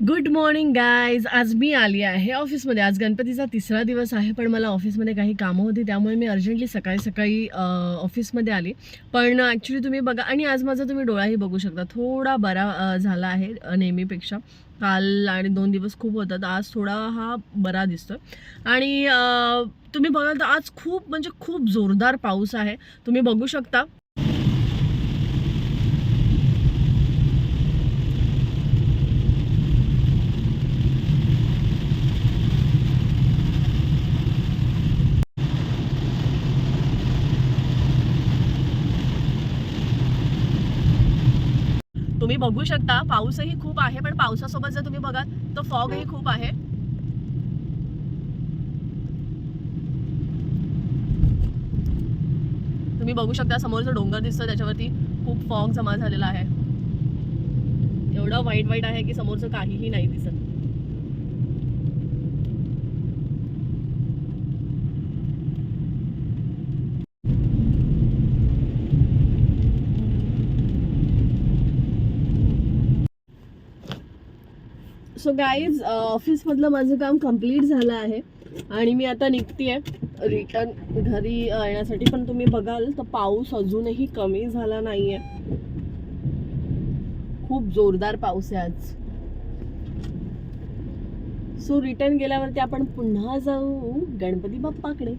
Good morning guys आज मी आली आहे ऑफिसमध्ये. आज गणपतीचा तिसरा दिवस आहे पण मला ऑफिसमध्ये काही कामं होती त्यामुळे मी अर्जंटली सकाळी सकाळी ऑफिसमध्ये आली. पण ॲक्च्युली तुम्ही बघा आणि आज माझा तुम्ही डोळाही बघू शकता. थोडा बरा झाला आहे नेहमीपेक्षा. काल आणि दोन दिवस खूप होतात. आज थोडा हा बरा दिसतो आणि तुम्ही बघाल तर आज खूप म्हणजे खूप जोरदार पाऊस आहे. तुम्ही बघू शकता तुम्ही बघू शकता. पाऊसही खूप आहे पण पावसासोबत जर तुम्ही बघाल तर फॉगही खूप आहे. तुम्ही बघू शकता समोरचं डोंगर दिसतो त्याच्यावरती खूप फॉग जमा झालेला आहे. एवढं वाईट वाईट आहे की समोरचं काहीही नाही दिसत. सो गाईज ऑफिसमधलं माझं काम कंप्लीट झालं आहे. आणि मी आता निघते आहे रिटर्न घरी येण्यासाठी पण तुम्ही बघाल तर पाऊस अजूनही कमी झाला नाही आहे खूप जोरदार पाऊस आहे आज. सो रिटर्न गेल्यावरती आपण पुन्हा जाऊ गणपती बाप्पाकडे.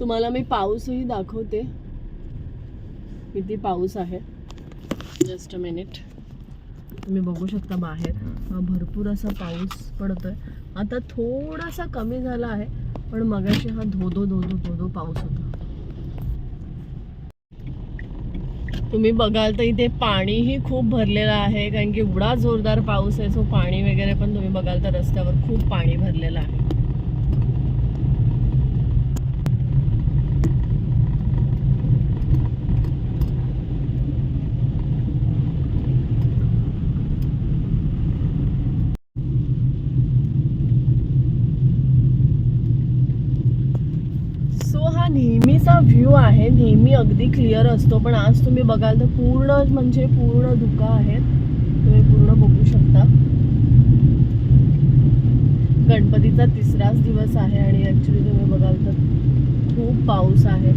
तुम्हाला मी पाऊसही दाखवते. किती पाऊस आहे. जस्ट अ मिनिट तुम्ही बघू शकता बाहेर. हा भरपूर असा पाऊस पडतोय. आता थोडासा कमी झाला आहे पण मगाशी हा धोधो धोधो धोधो पाऊस होता. तुम्ही बघाल तर इथे पाणीही खूप भरलेलं आहे कारण की एवढा जोरदार पाऊस आहे सो पाणी वगैरे पण तुम्ही बघाल तर रस्त्यावर खूप पाणी भरलेलं आहे सो हा नेहमीचा व्ह्यू आहे नेहमी अगदी क्लिअर असतो. पण आज तुम्ही बघाल तर पूर्ण म्हणजे पूर्ण धुका आहेत. तुम्ही पूर्ण बघू शकता. गणपतीचा तिसराच दिवस आहे आणि ॲक्च्युली तुम्ही बघाल तर खूप पाऊस आहे.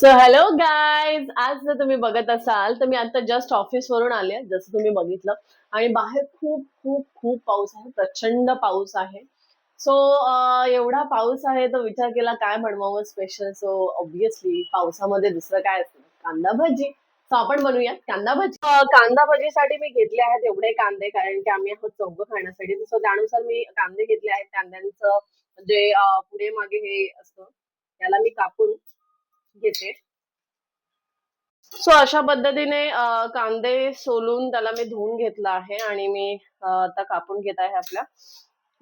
सो हॅलो गाईज आज जर तुम्ही बघत असाल तर मी आता जस्ट ऑफिसवरून आले जसं तुम्ही बघितलं. आणि बाहेर खूप खूप खूप पाऊस आहे. प्रचंड पाऊस आहे. सो एवढा पाऊस आहे तर विचार केला काय बनवावं स्पेशल सो ऑब्विसली पावसामध्ये दुसरं काय असतं कांदा भजी. सो आपण बनवूया कांदा भजी. कांदा भजीसाठी मी घेतले आहेत एवढे कांदे कारण की आम्ही आहोत चौघं खाण्यासाठी. सो त्यानुसार मी कांदे घेतले आहेत. कांद्यांचं जे पुढे मागे हे असतं त्याला मी कापून घेते. सो अशा पद्धतीने कांदे सोलून त्याला मी धुवून घेतला आहे आणि मी आता कापून घेत आहे आपल्या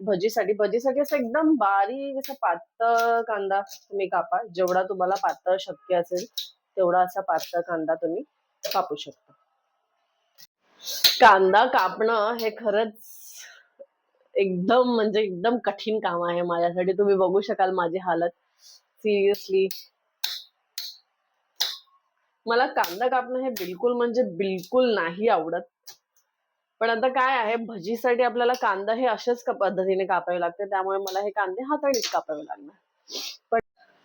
भजीसाठी. भजीसाठी असं एकदम बारीक असं पातळ कांदा तुम्ही कापा. जेवढा तुम्हाला पातळ शक्य असेल तेवढा असा पातळ कांदा तुम्ही कापू शकता. कांदा कापणं हे खरंच एकदम म्हणजे एकदम कठीण काम आहे माझ्यासाठी. तुम्ही बघू शकाल माझी हालत. सिरियसली मला कांदा कापणं हे बिलकुल म्हणजे बिलकुल नाही आवडत. पण आता काय आहे भजीसाठी आपल्याला कांदा हे अशाच पद्धतीने कापावे लागते त्यामुळे मला हे कांदे हातानेच कापावे लागणार. पण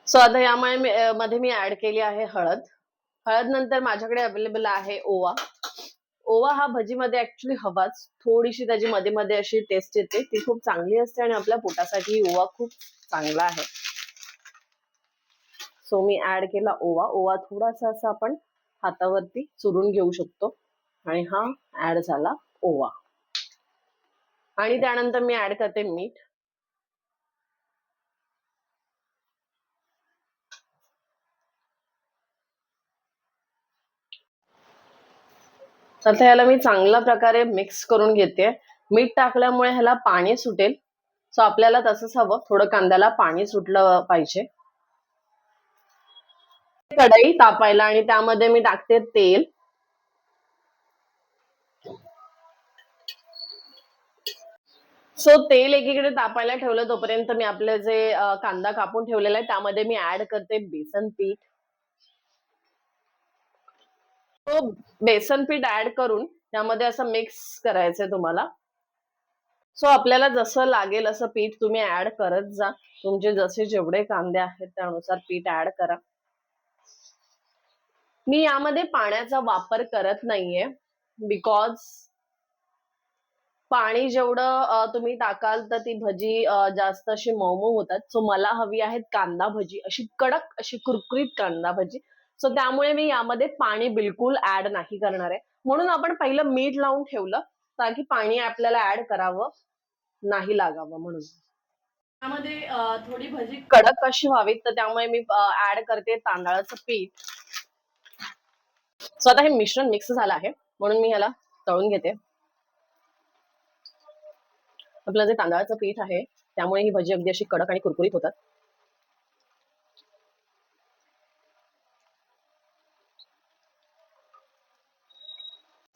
सो आता यामुळे मध्ये मी ऍड केली आहे हळद. हळद नंतर माझ्याकडे अवेलेबल आहे ओवा. ओवा हा भजीमध्ये ऍक्च्युली हवाच. थोडीशी त्याची मध्ये मध्ये अशी टेस्ट येते. ती खूप चांगली असते आणि आपल्या पोटासाठी ओवा खूप चांगला आहे. सो मी ऍड केला ओवा. ओवा थोडासा असा आपण हातावरती चुरून घेऊ शकतो. आणि हा ऍड झाला ओवा. आणि त्यानंतर मी ऍड करते मीठ. आता ह्याला मी चांगल्या प्रकारे मिक्स करून घेते. मीठ टाकल्यामुळे ह्याला पाणी सुटेल. सो आपल्याला तसंच हवं. थोडं कांद्याला पाणी सुटलं पाहिजे. कढई तापायला आणि त्यामध्ये मी टाकते तेल. सो तेल एकीकडे तापायला ठेवलं तोपर्यंत मी आपले जे कांदा कापून ठेवलेला आहे त्यामध्ये मी ऍड करते बेसन पीठ. तो बेसन पीठ ऍड करून त्यामध्ये असं मिक्स करायचंय तुम्हाला. सो आपल्याला जसं लागेल असं पीठ तुम्ही ऍड करत जा. तुमचे जसे जेवढे कांदे आहेत त्यानुसार पीठ ऍड करा. मी यामध्ये पाण्याचा वापर करत नाहीये. बिकॉज पाणी जेवढं तुम्ही टाकाल तर ती भजी जास्त अशी मऊ होतात. सो मला हवी आहेत कांदा भजी अशी कडक अशी कुरकुरीत कांदा भजी. सो त्यामुळे मी यामध्ये पाणी बिलकुल ऍड नाही करणार आहे. म्हणून आपण पहिलं मीठ लावून ठेवलं ताकी पाणी आपल्याला ऍड करावं नाही लागावं म्हणून. त्यामध्ये थोडी भजी कडक अशी व्हावी तर त्यामुळे मी ऍड करते तांदळाचं पीठ. सो आता हे मिश्रण मिक्स झालं आहे. म्हणून मी ह्याला तळून घेते. आपलं जे तांदळाचं पीठ आहे त्यामुळे ही भजी अगदी अशी कडक आणि कुरकुरीत होतात.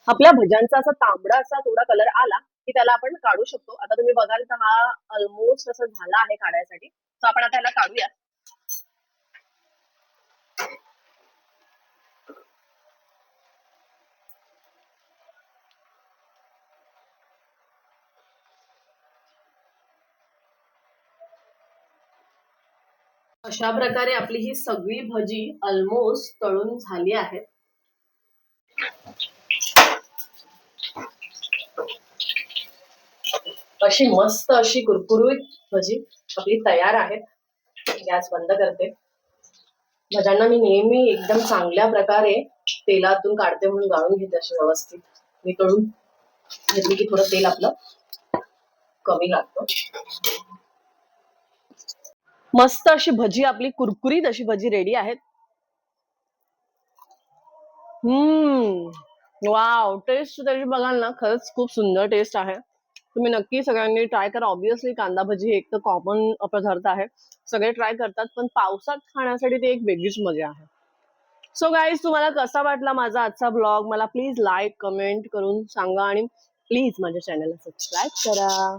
आपल्या भज्यांचा असा तांबडा असा थोडा कलर आला की त्याला आपण काढू शकतो. आता तुम्ही बघाल तर हा ऑलमोस्ट असं झाला आहे काढायसाठी. तर आपण आता याला काढूया. अशा प्रकारे आपली ही सगळी भजी ऑलमोस्ट तळून झाली आहे अशी मस्त अशी कुरकुरीत भजी आपली तयार आहे गॅस बंद करते. भज्यांना मी नेहमी एकदम चांगल्या प्रकारे तेलातून काढते म्हणून गाळून घेते अशी व्यवस्थित. मी तळून घेतली की थोडं तेल आपलं कमी लागतं. मस्त अशी भजी आपली कुरकुरीत अशी भजी रेडी आहेत. हम्म वाव टेस्ट बघाल ना खरंच खूप सुंदर टेस्ट आहे. तुम्ही नक्की सगळ्यांनी ट्राय करा. ऑब्विसली कांदा भजी एक तर कॉमन पदार्थ आहे. सगळे ट्राय करतात पण पावसात खाण्यासाठी ती एक वेगळीच मजा आहे. सो गाईज तुम्हाला कसा वाटला माझा आजचा ब्लॉग मला प्लीज लाईक कमेंट करून सांगा आणि प्लीज माझ्या चॅनलला सबस्क्राईब करा.